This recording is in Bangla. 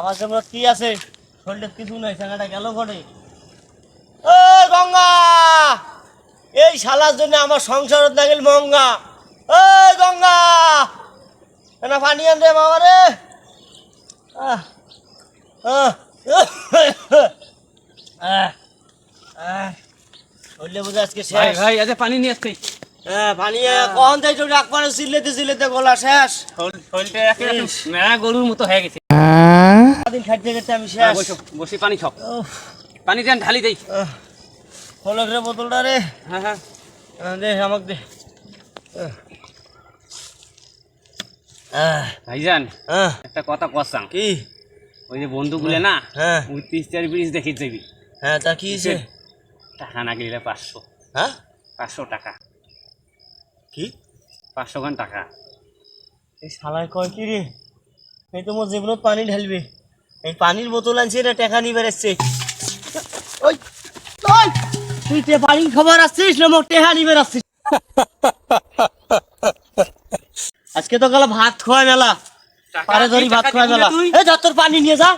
আমার যেমন কি আছে? শরীরে কিছু নাই গেল ঘটে ও গঙ্গা! এই শালার জন্য আমার সংসার না গেল মঙ্গা। ও গঙ্গা! না পানি আন রে বাবা রে। শরীরে বোঝা আজকে শেষ। ভাই আজ পানি নিয়ে হ্যাঁ পানি কখন তাই তো একবারে চিল্লেতে চিল্লেতে গলা শেষ। শরীরটা গরুর মতো হয়ে গেছে। সারাদিন খাইতে খাইতে আমি শেষ। বসো বসে পানি খাও। পানি দেন ঢালি দেই। আহ, হলো রে বোতলটা রে। হ্যাঁ হ্যাঁ। দে আমাকে দে। ভাইজান একটা কথা কসাম কি? ওই যে বন্ধুগুলো না হ্যাঁ। ওই চার ব্রিজ দেখে যাবি। হ্যাঁ তা কি হয়েছে? টাকা না গেলে পাঁচশো। হ্যাঁ? পাঁচশো টাকা। কি? পাঁচশো খান টাকা। এই শালায় কয় কি রে? এই তো মোর জীবনত পানি ঢালবে। এই পানির বোতল আনছে এটা টেকা নিয়ে বেড়াচ্ছে ওই ওই তুই তে পানি খবর আসছিস না মোক টেহা নিয়ে বেড়াচ্ছিস আজকে তো গেল ভাত খোয়া মেলা। পারে ধরি ভাত খোয়া মেলা। এই যা তোর পানি নিয়ে যা।